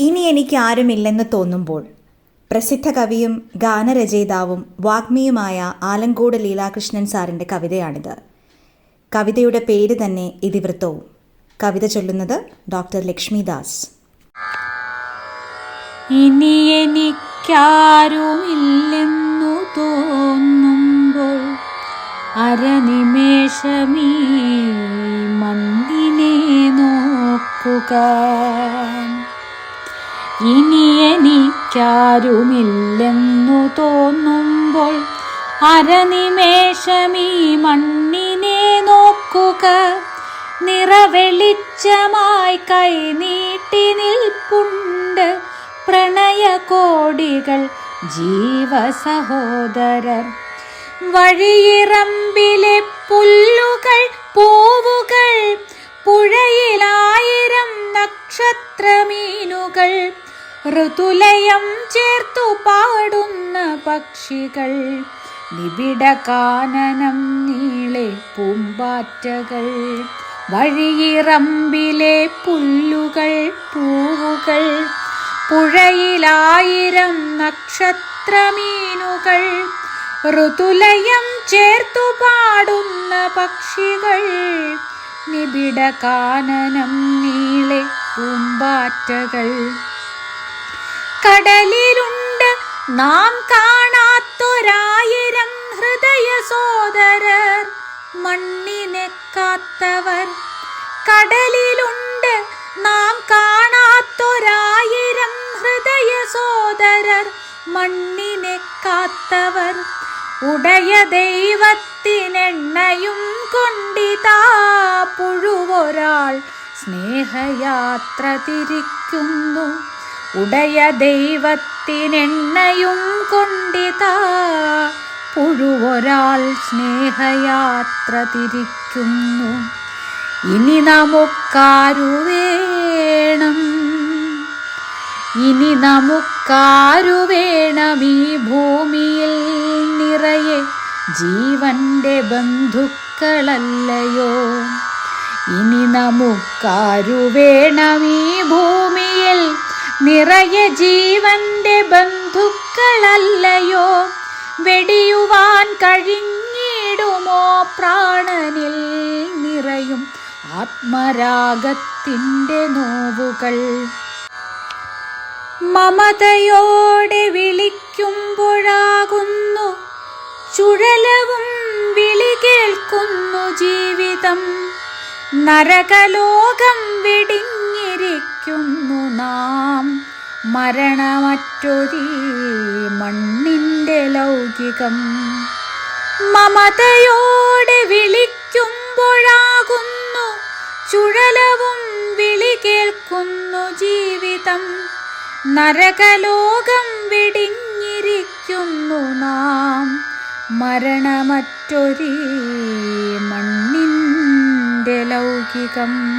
ഇനി എനിക്ക് ആരുമില്ലെന്ന് തോന്നുമ്പോൾ പ്രസിദ്ധ കവിയും ഗാനരചയിതാവും വാഗ്മിയുമായ ആലങ്കോട് ലീലാകൃഷ്ണൻ സാറിന്റെ കവിതയാണിത്. കവിതയുടെ പേര് തന്നെ ഇതിവൃത്തവും. കവിത ചൊല്ലുന്നത് ഡോക്ടർ ലക്ഷ്മിദാസ്. ഇനി എനിക്കാരുമില്ലെന്നു തോന്നുമ്പോൾ അരനിമേഷമീ മണ്ണിനെ നോക്കുക. ഇനി എനിക്കാരുമില്ലെന്നു തോന്നുമ്പോൾ അരനിമേഷമീ മണ്ണിനെ നോക്കുക. നിറവെളിച്ചമായി കൈനീട്ടി നിൽപ്പുണ്ട് പ്രണയകോടികൾ ജീവസഹോദരർ. വഴിയിറമ്പിലെ പുല്ലുകൾ പൂവുകൾ പുഴയിലായിരം നക്ഷത്രമീനുകൾ. ഋതുലയം ചേർത്തു പാടുന്ന പക്ഷികൾ. നിബിഡ കാനനം നീളെ പൂമ്പാറ്റകൾ. വഴിയിറമ്പിലെ പുല്ലുകൾ പൂവുകൾ. പുഴയിലായിരം നക്ഷത്രമീനുകൾ. ഋതുലയം ചേർത്തു പാടുന്ന പക്ഷികൾ. നിബിഡ കാനനം നീളെ പൂമ്പാറ്റകൾ. കടലിലുണ്ട്. നാം കാണാത്തൊരായിരം ഹൃദയ സോദരർ. മണ്ണിനെ കാത്തവർ. കടലിലുണ്ട്. നാം കാണാത്തൊരായിരം ഹൃദയ സോദരർ. മണ്ണിനെ കാത്തവർ. ഉടയ ദൈവത്തിനെണ്ണയും കൊണ്ടിതാ പുഴുവൊരാൾ. സ്നേഹയാത്ര തിരിക്കുന്നു. ഉടയ ദൈവത്തിനെണ്ണയും കൊണ്ടിതാ. പുഴുവൊരാൾ സ്നേഹയാത്ര തിരിക്കുന്നു. ഇനി നമുക്കാരു വേണം ഇനി നമുക്കാരു വേണം ഈ ഭൂമിയിൽ നിറയെ ജീവന്റെ ബന്ധുക്കളല്ലയോ. ഇനി നമുക്കാരു വേണം ഈ ഭൂമിയിൽ നിറയെ ജീവന്റെ ബന്ധുക്കളല്ലയോ? വെടിയുവാൻ കഴിഞ്ഞിടുമോ പ്രാണനിൽ നിറയും ആത്മരാഗത്തിന്റെ നോവുകൾ? മമതയോടെ വിളിക്കുമ്പോഴാകുന്നു ചുഴലവും വിളി കേൾക്കുന്നു ജീവിതം. നരകലോകം വെടിഞ്ഞിരിക്കുന്നു നാം. മരണമറ്റൊരീ മണ്ണിന്റെ ലൗകികം. മമതയോടെ വിളിക്കുമ്പോഴാകുന്നു. ചുഴലവും വിളി കേൾക്കുന്നു ജീവിതം. നരകലോകം വെടിഞ്ഞിരിക്കുന്നു നാം. മരണമറ്റൊരീ മണ്ണിന്റെ ലൗകികം.